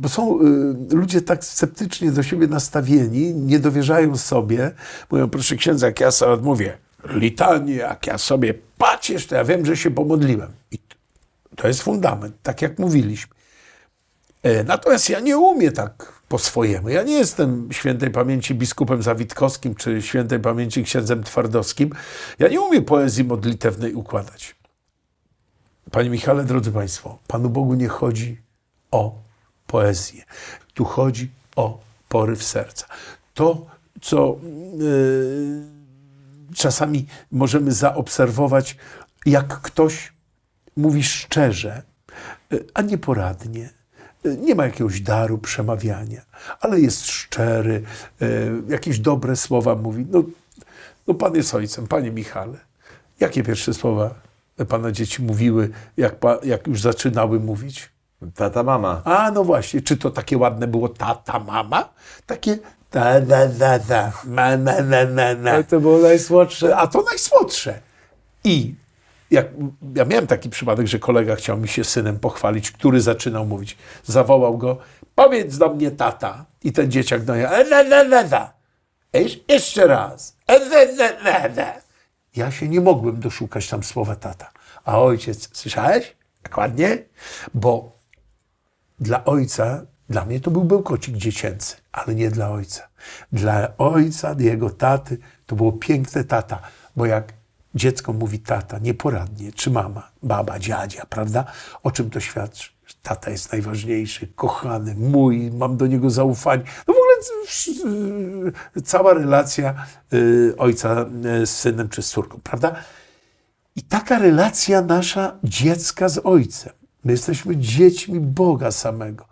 Bo są y, ludzie tak sceptycznie do siebie nastawieni, nie dowierzają sobie. Mówią, proszę księdza, jak ja sobie odmówię litanie, jak ja sobie pacierz, to ja wiem, że się pomodliłem. I to jest fundament, tak jak mówiliśmy. E, Natomiast ja nie umiem tak po swojemu. Ja nie jestem świętej pamięci biskupem Zawitkowskim czy świętej pamięci księdzem Twardowskim. Ja nie umiem poezji modlitewnej układać. Panie Michale, drodzy Państwo, Panu Bogu nie chodzi o poezję. Tu chodzi o poryw serca. To, co yy, czasami możemy zaobserwować, jak ktoś mówi szczerze, y, a nieporadnie. Y, Nie ma jakiegoś daru przemawiania, ale jest szczery, jakieś dobre słowa mówi. No, no Pan jest ojcem, Panie Michale. Jakie pierwsze słowa Pana dzieci mówiły, jak, jak już zaczynały mówić? Tata, mama. A, no właśnie, czy to takie ładne było tata, mama? Takie ta, da, da, da, ma, na, na, na, na. to było najsłodsze. A to najsłodsze. I jak, ja miałem taki przypadek, że kolega chciał mi się synem pochwalić, który zaczynał mówić. Zawołał go, powiedz do mnie tata. I ten dzieciak do niego, "E, da, da, da, da. Ej, Jeszcze raz. E, da, da, da, da. Ja się nie mogłem doszukać tam słowa tata. A ojciec, słyszałeś? Jak ładnie? Bo dla ojca, dla mnie to był bełkocik dziecięcy, ale nie dla ojca. Dla ojca, jego taty, to było piękne tata, bo jak dziecko mówi tata nieporadnie, czy mama, baba, dziadzia, prawda? O czym to świadczy? Tata jest najważniejszy, kochany, mój, mam do niego zaufanie. No w ogóle cała relacja y, ojca y, z synem czy z córką, prawda? I taka relacja nasza dziecka z Ojcem. My jesteśmy dziećmi Boga samego.